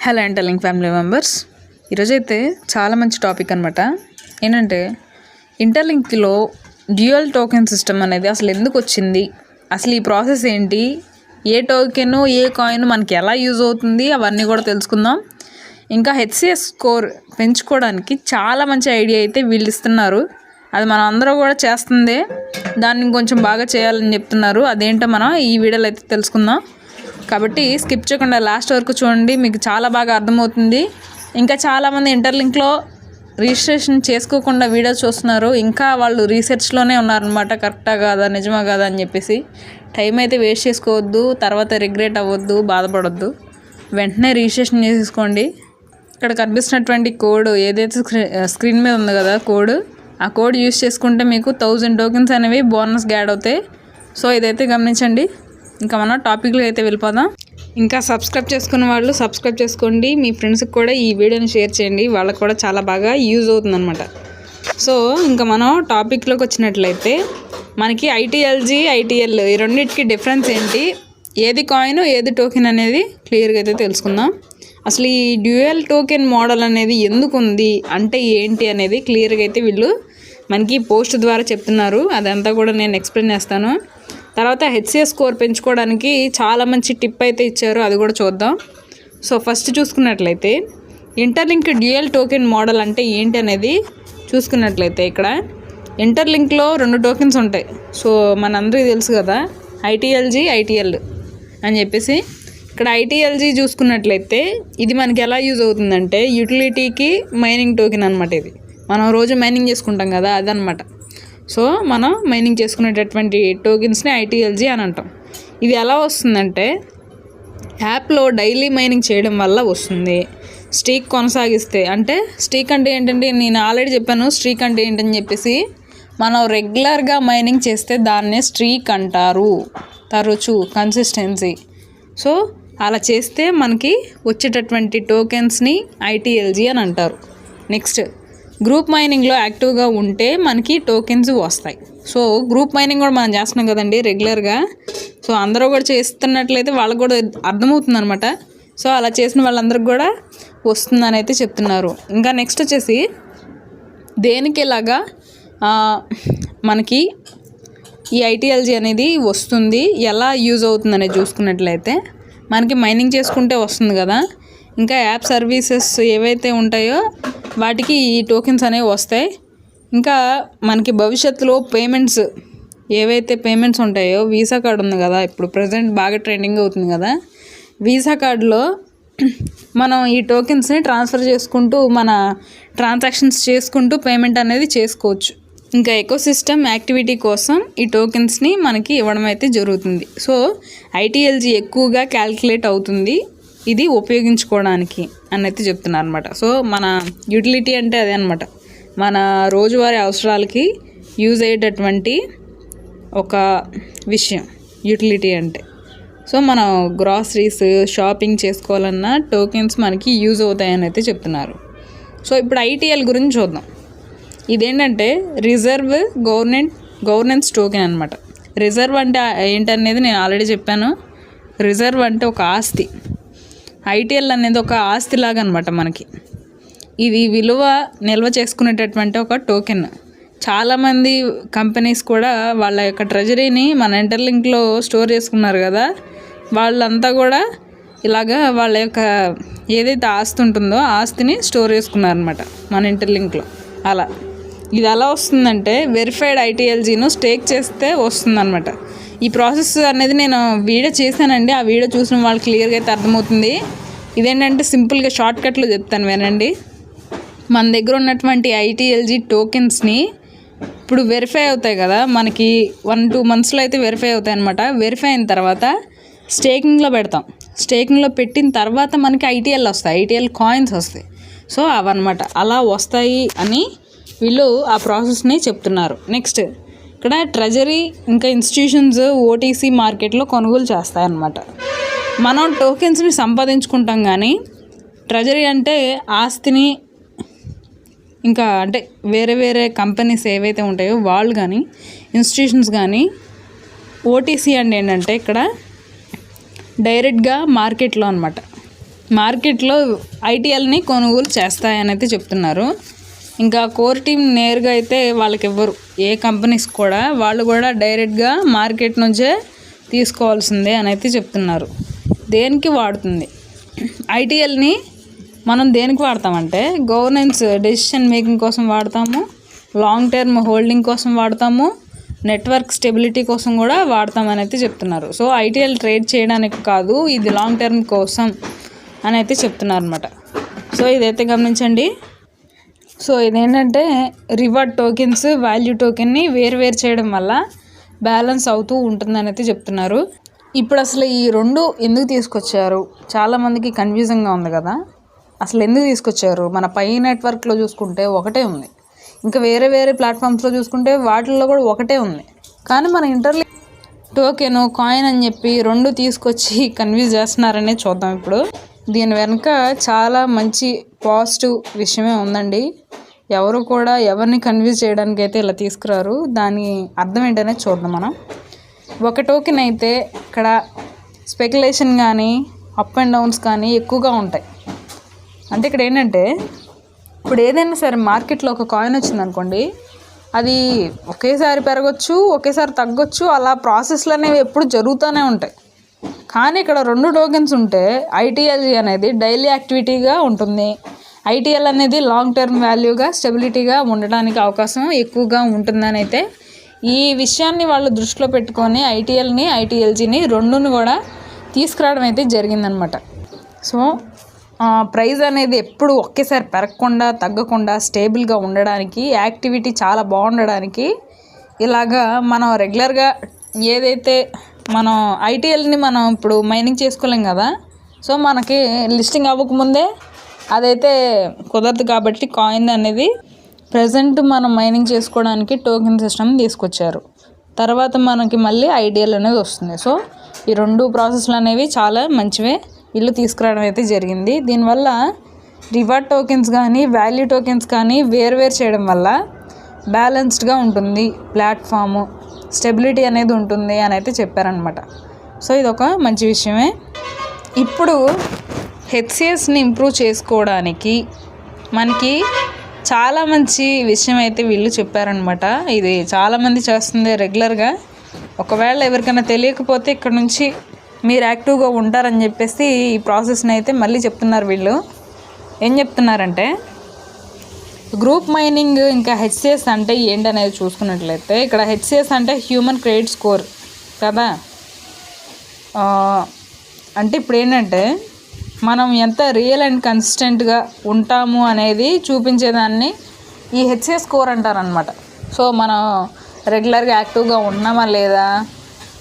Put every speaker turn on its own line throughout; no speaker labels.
Hello and telling family members ఈరోజైతే చాలా మంచి టాపిక్ అనమాట ఏంటంటే ఇంటర్లింక్లో డ్యూయల్ టోకెన్ సిస్టమ్ అనేది అసలు ఎందుకు వచ్చింది? అసలు ఈ ప్రాసెస్ ఏంటి? ఏ టోకెన్ ఏ కాయిన్ మనకి ఎలా యూజ్ అవుతుంది? అవన్నీ కూడా తెలుసుకుందాం. ఇంకా హెచ్సిఎస్ స్కోర్ పెంచుకోవడానికి చాలా మంచి ఐడియా అయితే వీళ్ళు ఇస్తున్నారు. అది మనం అందరూ కూడా చేస్తుందే. దాన్ని కొంచెం బాగా చేయాలని చెప్తున్నారు. అదేంటో మనం ఈ వీడియోలో అయితే తెలుసుకుందాం. కాబట్టి స్కిప్ చేయకుండా లాస్ట్ వరకు చూడండి మీకు చాలా బాగా అర్థమవుతుంది. ఇంకా చాలామంది ఇంటర్లింక్లో రిజిస్ట్రేషన్ చేసుకోకుండా వీడియో చూస్తున్నారు. ఇంకా వాళ్ళు రీసెర్చ్లోనే ఉన్నారనమాట కరెక్టా కాదా నిజమా కాదా అని చెప్పేసి. టైం అయితే వేస్ట్ చేసుకోవద్దు తర్వాత రిగ్రెట్ అవ్వద్దు బాధపడొద్దు. వెంటనే రిజిస్ట్రేషన్ చేసేసుకోండి. ఇక్కడ కనిపిస్తున్నటువంటి కోడ్ ఏదైతే స్క్రీన్ మీద ఉంది కదా కోడ్ ఆ కోడ్ యూస్ చేసుకుంటే మీకు థౌజండ్ టోకెన్స్ అనేవి బోనస్ యాడ్ అవుతాయి. సో ఇదైతే గమనించండి. ఇంకా మనం టాపిక్లో అయితే వెళ్ళిపోదాం. ఇంకా సబ్స్క్రైబ్ చేసుకున్న వాళ్ళు సబ్స్క్రైబ్ చేసుకోండి. మీ ఫ్రెండ్స్కి కూడా ఈ వీడియోని షేర్ చేయండి. వాళ్ళకి కూడా చాలా బాగా యూజ్ అవుతుందన్నమాట. సో ఇంకా మనం టాపిక్లోకి వచ్చినట్లయితే మనకి ఐటీఎల్జీ ఐటీఎల్ ఈ రెండింటికి డిఫరెన్స్ ఏంటి? ఏది కాయిన్ ఏది టోకెన్ అనేది క్లియర్గా అయితే తెలుసుకుందాం. అసలు ఈ డ్యూయల్ టోకెన్ మోడల్ అనేది ఎందుకు ఉంది? అంటే ఏంటి అనేది క్లియర్గా అయితే వీళ్ళు మనకి పోస్ట్ ద్వారా చెప్తున్నారు. అదంతా కూడా నేను ఎక్స్ప్లెయిన్ చేస్తాను. తర్వాత హెచ్సిఎస్ స్కోర్ పెంచుకోవడానికి చాలా మంచి టిప్ అయితే ఇచ్చారు. అది కూడా చూద్దాం. సో ఫస్ట్ చూసుకున్నట్లయితే ఇంటర్లింక్ డ్యూయల్ టోకెన్ మోడల్ అంటే ఏంటి అనేది చూసుకున్నట్లయితే ఇక్కడ. ఇంటర్లింక్లో రెండు టోకెన్స్ ఉంటాయి. సో మనందరికీ తెలుసు కదా ఐటీఎల్జీ ఐటీఎల్ అని చెప్పేసి. ఇక్కడ ఐటీఎల్జీ చూసుకున్నట్లయితే ఇది మనకి ఎలా యూజ్ అవుతుందంటే యూటిలిటీకి మైనింగ్ టోకెన్ అనమాట ఇది. మనం రోజు మైనింగ్ చేసుకుంటాం కదా అదనమాట సో మనం మైనింగ్ చేసుకునేటటువంటి టోకెన్స్ని ఐటీఎల్జీ అని అంటాం. ఇది ఎలా వస్తుందంటే యాప్లో డైలీ మైనింగ్ చేయడం వల్ల వస్తుంది. స్ట్రీక్ కొనసాగిస్తే అంటే స్ట్రీక్ అంటే ఏంటంటే నేను ఆల్రెడీ చెప్పాను స్ట్రీక్ అంటే ఏంటని చెప్పేసి మనం రెగ్యులర్గా మైనింగ్ చేస్తే దాన్నే స్ట్రీక్ అంటారు. తరచు కన్సిస్టెన్సీ సో అలా చేస్తే మనకి వచ్చేటటువంటి టోకెన్స్ని ఐటీఎల్జీ అని అంటారు. నెక్స్ట్ గ్రూప్ మైనింగ్లో యాక్టివ్గా ఉంటే మనకి టోకెన్స్ వస్తాయి. సో గ్రూప్ మైనింగ్ కూడా మనం చేస్తున్నాం కదండి రెగ్యులర్గా. సో అందరూ కూడా చేస్తున్నట్లయితే వాళ్ళకు కూడా అర్థమవుతుంది అనమాట సో అలా చేసిన వాళ్ళందరికి కూడా వస్తుందని అయితే చెప్తున్నారు. ఇంకా నెక్స్ట్ వచ్చేసి దేనికి ఇలాగా మనకి ఈ ఐటీఎల్జీ అనేది వస్తుంది ఎలా యూజ్ అవుతుంది అనేది చూసుకున్నట్లయితే మనకి మైనింగ్ చేసుకుంటే వస్తుంది కదా. ఇంకా యాప్ సర్వీసెస్ ఏవైతే ఉంటాయో వాటికి ఈ టోకెన్స్ అనేవి వస్తాయి. ఇంకా మనకి భవిష్యత్తులో పేమెంట్స్ ఏవైతే పేమెంట్స్ ఉంటాయో వీసా కార్డు ఉంది కదా ఇప్పుడు ప్రజెంట్ బాగా ట్రెండింగ్ అవుతుంది కదా వీసా కార్డులో మనం ఈ టోకెన్స్ని ట్రాన్స్ఫర్ చేసుకుంటూ మన ట్రాన్సాక్షన్స్ చేసుకుంటూ పేమెంట్ అనేది చేసుకోవచ్చు. ఇంకా ఎకో సిస్టమ్ యాక్టివిటీ కోసం ఈ టోకెన్స్ని మనకి ఇవ్వడం అయితే జరుగుతుంది. సో ఐటీఎల్జీ ఎక్కువగా క్యాల్కులేట్ అవుతుంది. ఇది ఉపయోగించుకోవడానికి అని అయితే చెప్తున్నారు అనమాట సో మన యూటిలిటీ అంటే అదే అనమాట మన రోజువారీ అవసరాలకి యూజ్ అయ్యేటటువంటి ఒక విషయం యూటిలిటీ అంటే. సో మనం గ్రాసరీస్ షాపింగ్ చేసుకోవాలన్నా టోకెన్స్ మనకి యూజ్ అవుతాయని అయితే చెప్తున్నారు. సో ఇప్పుడు ఐటీఎల్ గురించి చూద్దాం. ఇదేంటంటే రిజర్వ్ గవర్నమెంట్ గవర్నెన్స్ టోకెన్ అనమాట రిజర్వ్ అంటే ఏంటనేది నేను ఆల్రెడీ చెప్పాను. రిజర్వ్ అంటే ఒక ఆస్తి. ఐటీఎల్ అనేది ఒక ఆస్తి లాగా అనమాట మనకి. ఇది విలువ నిల్వ చేసుకునేటటువంటి ఒక టోకెన్. చాలామంది కంపెనీస్ కూడా వాళ్ళ యొక్క ట్రెజరీని మన ఇంటర్లింక్లో స్టోర్ చేసుకున్నారు కదా. వాళ్ళంతా కూడా ఇలాగా వాళ్ళ యొక్క ఏదైతే ఆస్తి ఉంటుందో ఆస్తిని స్టోర్ చేసుకున్నారనమాట మన ఇంటర్లింక్లో. అలా. ఇది ఎలా వస్తుందంటే వెరిఫైడ్ ఐటీఎల్జీను స్టేక్ చేస్తే వస్తుందన్నమాట. ఈ ప్రాసెస్ అనేది నేను వీడియో చేశానండి. ఆ వీడియో చూసిన వాళ్ళు క్లియర్గా అయితే అర్థమవుతుంది. ఇదేంటంటే సింపుల్గా షార్ట్ కట్లో చెప్తాను వినండి. మన దగ్గర ఉన్నటువంటి ఐటీఎల్జీ టోకెన్స్ని ఇప్పుడు వెరిఫై అవుతాయి కదా మనకి వన్ టూ మంత్స్లో అయితే వెరిఫై అవుతాయి అనమాట వెరిఫై అయిన తర్వాత స్టేకింగ్లో పెడతాం. స్టేకింగ్లో పెట్టిన తర్వాత మనకి ఐటీఎల్ వస్తాయి. ఐటీఎల్ కాయిన్స్ వస్తాయి. సో అవన్నమాట. అలా వస్తాయి అని వీళ్ళు ఆ ప్రాసెస్ని చెప్తున్నారు. నెక్స్ట్ ఇక్కడ ట్రెజరీ ఇంకా ఇన్స్టిట్యూషన్స్ ఓటీసీ మార్కెట్లో కొనుగోలు చేస్తాయన్నమాట. మనం టోకెన్స్ని సంపాదించుకుంటాం కానీ ట్రెజరీ అంటే ఆస్తిని ఇంకా అంటే వేరే వేరే కంపెనీస్ ఏవైతే ఉంటాయో వాళ్ళు కానీ ఇన్స్టిట్యూషన్స్ కానీ ఓటీసీ అంటే ఏంటంటే ఇక్కడ డైరెక్ట్గా మార్కెట్లో అనమాట మార్కెట్లో ఐటీఎల్ని కొనుగోలు చేస్తాయని అయితే చెప్తున్నారు. ఇంకా కోర్ టీం నేరుగా అయితే వాళ్ళకి ఇవ్వరు ఏ కంపెనీస్ కూడా వాళ్ళు కూడా డైరెక్ట్గా మార్కెట్ నుంచే తీసుకోవాల్సిందే అని అయితే చెప్తున్నారు. దేనికి వాడుతుంది? ఐటీఎల్ని మనం దేనికి వాడతామంటే గవర్నెన్స్ డెసిషన్ మేకింగ్ కోసం వాడతాము లాంగ్ టర్మ్ హోల్డింగ్ కోసం వాడతాము నెట్వర్క్ స్టెబిలిటీ కోసం కూడా వాడతామని అయితే చెప్తున్నారు. సో ఐటీఎల్ ట్రేడ్ చేయడానికి కాదు ఇది లాంగ్ టర్మ్ కోసం అని అయితే చెప్తున్నారు అనమాట సో ఇదైతే గమనించండి. సో ఇదేంటంటే రివార్డ్ టోకెన్స్ వాల్యూ టోకెన్ని వేరు వేరు చేయడం వల్ల బ్యాలెన్స్ అవుతూ ఉంటుందని అయితే చెప్తున్నారు. ఇప్పుడు అసలు ఈ రెండు ఎందుకు తీసుకొచ్చారు? చాలామందికి కన్ఫ్యూజింగ్గా ఉంది కదా. అసలు ఎందుకు తీసుకొచ్చారు? మన పై నెట్వర్క్లో చూసుకుంటే ఒకటే ఉంది. ఇంకా వేరే వేరే ప్లాట్ఫామ్స్లో చూసుకుంటే వాటిల్లో కూడా ఒకటే ఉంది. కానీ మన ఇంటర్లీ టోకెన్ కాయిన్ అని చెప్పి రెండు తీసుకొచ్చి కన్ఫ్యూజ్ చేస్తున్నారనే చూద్దాం ఇప్పుడు. దీని వెనుక చాలా మంచి పాజిటివ్ విషయమే ఉందండి. ఎవరు కూడా ఎవరిని కన్విన్స్ చేయడానికి అయితే ఇలా తీసుకురారు. దాని అర్థం ఏంటనే చూద్దాం మనం. ఒక టోకెన్ అయితే ఇక్కడ స్పెక్యులేషన్ కానీ అప్ అండ్ డౌన్స్ కానీ ఎక్కువగా ఉంటాయి. అంటే ఇక్కడ ఏంటంటే ఇప్పుడు ఏదైనా సరే మార్కెట్లో ఒక కాయిన్ వచ్చింది అనుకోండి అది ఒకేసారి పెరగచ్చు ఒకేసారి తగ్గొచ్చు అలా ప్రాసెస్లు అనేవి ఎప్పుడు జరుగుతూనే ఉంటాయి. కానీ ఇక్కడ రెండు టోకెన్స్ ఉంటే ఐటీఎల్జీ అనేది డైలీ యాక్టివిటీగా ఉంటుంది. ఐటీఎల్ అనేది లాంగ్ టర్మ్ వాల్యూగా స్టెబిలిటీగా ఉండడానికి అవకాశం ఎక్కువగా ఉంటుందని అయితే ఈ విషయాన్ని వాళ్ళు దృష్టిలో పెట్టుకొని ఐటీఎల్ని ఐటీఎల్జీని రెండును కూడా తీసుకురావడం అయితే జరిగిందనమాట. సో ప్రైజ్ అనేది ఎప్పుడు ఒకేసారి పెరగకుండా తగ్గకుండా స్టేబుల్గా ఉండడానికి యాక్టివిటీ చాలా బాగుండడానికి ఇలాగా మనం రెగ్యులర్గా ఏదైతే మనం ఐటీఎల్ని మనం ఇప్పుడు మైనింగ్ చేసుకోలేం కదా. సో మనకి లిస్టింగ్ అవ్వకముందే అదైతే కుదరదు కాబట్టి కాయిన్ అనేది ప్రజెంట్ మనం మైనింగ్ చేసుకోవడానికి టోకెన్ సిస్టమ్ తీసుకొచ్చారు. తర్వాత మనకి మళ్ళీ ఐడియల్ అనేది వస్తుంది. సో ఈ రెండు ప్రాసెస్లు అనేవి చాలా మంచివే. వీళ్ళు తీసుకురావడం అయితే జరిగింది. దీనివల్ల రివార్డ్ టోకెన్స్ కానీ వాల్యూ టోకెన్స్ కానీ వేరు వేరు చేయడం వల్ల బ్యాలెన్స్డ్గా ఉంటుంది ప్లాట్ఫాము. స్టెబిలిటీ అనేది ఉంటుంది అని అయితే చెప్పారనమాట సో ఇది ఒక మంచి విషయమే. ఇప్పుడు హెచ్సిఎస్ని ఇంప్రూవ్ చేసుకోవడానికి మనకి చాలా మంచి విషయం అయితే వీళ్ళు చెప్పారనమాట ఇది చాలామంది చేస్తుంది రెగ్యులర్గా. ఒకవేళ ఎవరికైనా తెలియకపోతే ఇక్కడ నుంచి మీరు యాక్టివ్గా ఉంటారని చెప్పేసి ఈ ప్రాసెస్ని అయితే మళ్ళీ చెప్తున్నారు వీళ్ళు. ఏం చెప్తున్నారంటే గ్రూప్ మైనింగ్ ఇంకా హెచ్సిఎస్ అంటే ఏంటనేది చూసుకున్నట్లయితే ఇక్కడ హెచ్సిఎస్ అంటే హ్యూమన్ క్రెడిట్ స్కోర్ కదా? అంటే ఇప్పుడు ఏంటంటే మనం ఎంత రియల్ అండ్ కన్సిస్టెంట్గా ఉంటాము అనేది చూపించేదాన్ని ఈ హెచ్సిఎస్ స్కోర్ అంటారనమాట సో మనం రెగ్యులర్గా యాక్టివ్గా ఉన్నామా లేదా?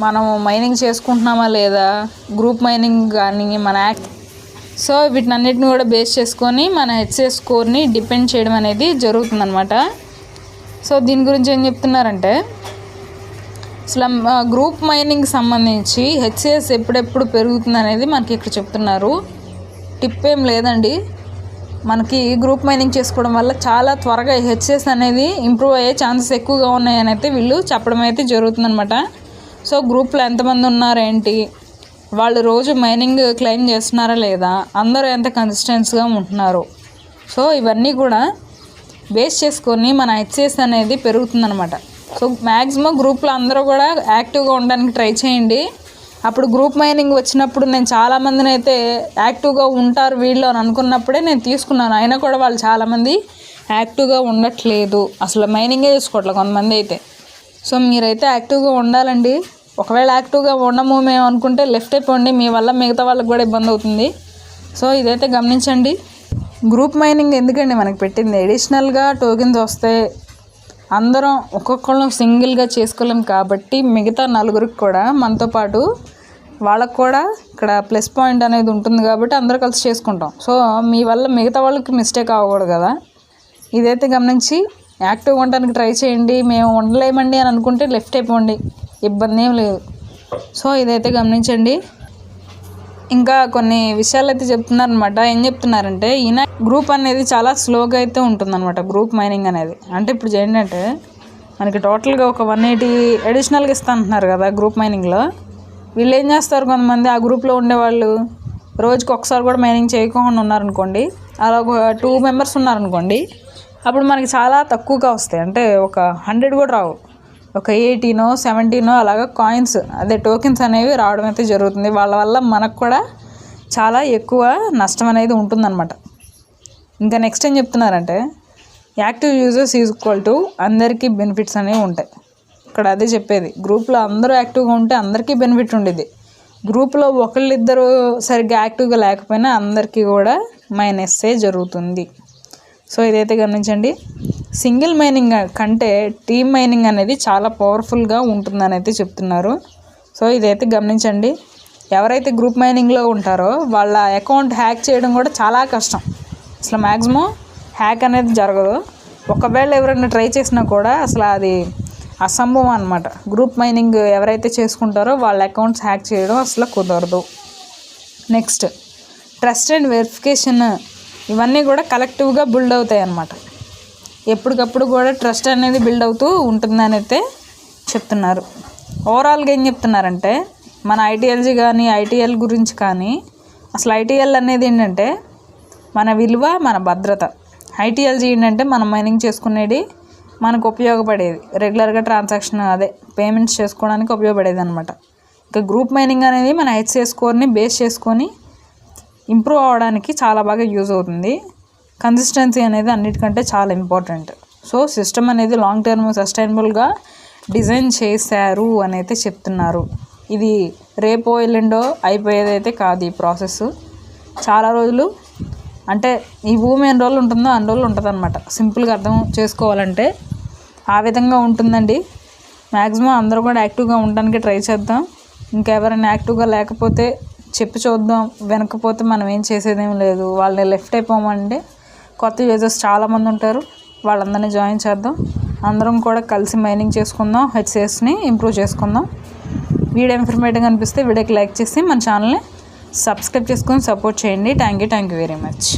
మనం మైనింగ్ చేసుకుంటున్నామా లేదా? గ్రూప్ మైనింగ్ కానీ మన యాక్ట్ సో వీటినన్నిటిని కూడా బేస్ చేసుకొని మన హెచ్ఏ స్కోర్ని డిపెండ్ చేయడం అనేది జరుగుతుందన్నమాట. సో దీని గురించి ఏం చెప్తున్నారంటే అసలు గ్రూప్ మైనింగ్ సంబంధించి హెచ్సిఎస్ ఎప్పుడెప్పుడు పెరుగుతుంది అనేది మనకి ఇక్కడ చెప్తున్నారు. టిప్ ఏం లేదండి. మనకి గ్రూప్ మైనింగ్ చేసుకోవడం వల్ల చాలా త్వరగా హెచ్సిఎస్ అనేది ఇంప్రూవ్ అయ్యే ఛాన్సెస్ ఎక్కువగా ఉన్నాయని అయితే వీళ్ళు చెప్పడం అయితే జరుగుతుందనమాట సో గ్రూప్లో ఎంతమంది ఉన్నారేంటి? వాళ్ళు రోజు మైనింగ్ క్లెయిమ్ చేస్తున్నారా లేదా? అందరూ ఎంత కన్సిస్టెన్స్గా ఉంటున్నారు? సో ఇవన్నీ కూడా బేస్ చేసుకొని మన హెచ్సిఎస్ అనేది పెరుగుతుందనమాట సో మ్యాక్సిమం గ్రూప్లో అందరూ కూడా యాక్టివ్గా ఉండడానికి ట్రై చేయండి. అప్పుడు గ్రూప్ మైనింగ్ వచ్చినప్పుడు నేను చాలామందిని అయితే యాక్టివ్గా ఉంటారు వీళ్ళు అని అనుకున్నప్పుడే నేను తీసుకున్నాను. అయినా కూడా వాళ్ళు చాలామంది యాక్టివ్గా ఉండట్లేదు. అసలు మైనింగే చేసుకోవట్లేదు కొంతమంది అయితే. సో మీరైతే యాక్టివ్గా ఉండాలండి. ఒకవేళ యాక్టివ్గా ఉండము మేము అనుకుంటే లెఫ్ట్ అయిపోండి మీ వల్ల మిగతా వాళ్ళకి కూడా ఇబ్బంది అవుతుంది. సో ఇదైతే గమనించండి. గ్రూప్ మైనింగ్ ఎందుకండి మనకి పెట్టింది? ఎడిషనల్గా టోకెన్స్ వస్తే అందరం ఒక్కొక్కళ్ళం సింగిల్గా చేసుకోలేం కాబట్టి మిగతా నలుగురికి కూడా మనతో పాటు వాళ్ళకు కూడా ఇక్కడ ప్లస్ పాయింట్ అనేది ఉంటుంది కాబట్టి అందరూ కలిసి చేసుకుంటాం. సో మీ వల్ల మిగతా వాళ్ళకి మిస్టేక్ అవ్వకూడదు కదా? ఇదైతే గమనించి యాక్టివ్గా ఉండడానికి ట్రై చేయండి. మేము ఉండలేమండి అని అనుకుంటే లెఫ్ట్ అయిపోండి ఇబ్బంది ఏం లేదు. సో ఇదైతే గమనించండి. ఇంకా కొన్ని విషయాలు అయితే చెప్తున్నారనమాట ఏం చెప్తున్నారంటే ఈయన గ్రూప్ అనేది చాలా స్లోగా అయితే ఉంటుందన్నమాట గ్రూప్ మైనింగ్ అనేది. అంటే ఇప్పుడు ఏంటంటే మనకి టోటల్గా ఒక వన్ ఎయిటీ అడిషనల్గా ఇస్తా అంటున్నారు కదా గ్రూప్ మైనింగ్లో. వీళ్ళు ఏం చేస్తారు కొంతమంది? ఆ గ్రూప్లో ఉండేవాళ్ళు రోజుకి ఒకసారి కూడా మైనింగ్ చేయకుండా ఉన్నారనుకోండి అలా ఒక టూ మెంబర్స్ ఉన్నారనుకోండి అప్పుడు మనకి చాలా తక్కువగా వస్తాయి. అంటే ఒక హండ్రెడ్ కూడా రావు. ఒక ఎయిటీనో సెవెంటీనో అలాగా కాయిన్స్ అదే టోకెన్స్ అనేవి రావడం అయితే జరుగుతుంది. వాళ్ళ వల్ల మనకు కూడా చాలా ఎక్కువ నష్టం అనేది ఉంటుందన్నమాట. ఇంకా నెక్స్ట్ ఏం చెప్తున్నారంటే యాక్టివ్ యూజర్స్ ఈక్వల్ టు అందరికీ బెనిఫిట్స్ అనేవి ఉంటాయి. ఇక్కడ అదే చెప్పేది. గ్రూప్లో అందరూ యాక్టివ్గా ఉంటే అందరికీ బెనిఫిట్ ఉండేది. గ్రూప్లో ఒకళ్ళిద్దరు సరిగ్గా యాక్టివ్గా లేకపోయినా అందరికీ కూడా మైనస్సే జరుగుతుంది. సో ఇదైతే గమనించండి. సింగిల్ మైనింగ్ కంటే టీమ్ మైనింగ్ అనేది చాలా పవర్ఫుల్గా ఉంటుందని అయితే చెప్తున్నారు. సో ఇదైతే గమనించండి. ఎవరైతే గ్రూప్ మైనింగ్లో ఉంటారో వాళ్ళ అకౌంట్ హ్యాక్ చేయడం కూడా చాలా కష్టం. అసలు మ్యాక్సిమం హ్యాక్ అనేది జరగదు. ఒకవేళ ఎవరైనా ట్రై చేసినా కూడా అసలు అది అసంభవం అనమాట గ్రూప్ మైనింగ్ ఎవరైతే చేసుకుంటారో వాళ్ళ అకౌంట్స్ హ్యాక్ చేయడం అసలు కుదరదు. నెక్స్ట్ ట్రస్ట్ అండ్ వెరిఫికేషన్ ఇవన్నీ కూడా కలెక్టివ్గా బిల్డ్ అవుతాయి అన్నమాట ఎప్పటికప్పుడు కూడా ట్రస్ట్ అనేది బిల్డ్ అవుతూ ఉంటుందని అయితే చెప్తున్నారు. ఓవరాల్గా ఏం చెప్తున్నారంటే మన ఐటీఎల్జీ కానీ ఐటీఎల్ గురించి కానీ అసలు ఐటీఎల్ అనేది ఏంటంటే మన విలువ మన భద్రత. ఐటీఎల్జీ ఏంటంటే మనం మైనింగ్ చేసుకునేది మనకు ఉపయోగపడేది. రెగ్యులర్గా ట్రాన్సాక్షన్ అదే పేమెంట్స్ చేసుకోవడానికి ఉపయోగపడేది అనమాట ఇంకా గ్రూప్ మైనింగ్ అనేది మన హెచ్సిఎస్ స్కోర్ని బేస్ చేసుకొని ఇంప్రూవ్ అవ్వడానికి చాలా బాగా యూజ్ అవుతుంది. కన్సిస్టెన్సీ అనేది అన్నిటికంటే చాలా ఇంపార్టెంట్. సో సిస్టమ్ అనేది లాంగ్ టర్మ్ సస్టైనబుల్గా డిజైన్ చేశారు అని అయితే చెప్తున్నారు. ఇది రేపో ఎల్లుండో అయిపోయేదైతే కాదు ఈ ప్రాసెస్ చాలా రోజులు అంటే ఈ భూమి ఎన్ని రోజులు ఉంటుందో అన్ని రోజులు ఉంటుంది అనమాట సింపుల్గా అర్థం చేసుకోవాలంటే ఆ విధంగా ఉంటుందండి. మ్యాక్సిమం అందరూ కూడా యాక్టివ్గా ఉండడానికి ట్రై చేద్దాం. ఇంకెవరైనా యాక్టివ్గా లేకపోతే చెప్పి చూద్దాం. వెనకపోతే మనం ఏం చేసేదేం లేదు. వాళ్ళని లెఫ్ట్ అయిపోమంటే కొత్త యూజర్స్ చాలామంది ఉంటారు. వాళ్ళందరినీ జాయిన్ చేద్దాం. అందరం కూడా కలిసి మైనింగ్ చేసుకుందాం. హెచ్సిఎస్ని ఇంప్రూవ్ చేసుకుందాం. వీడియో ఇన్ఫర్మేటింగ్ అనిపిస్తే వీడియోకి లైక్ చేసి మన ఛానల్ని సబ్స్క్రైబ్ చేసుకొని సపోర్ట్ చేయండి. Thank you thank you very much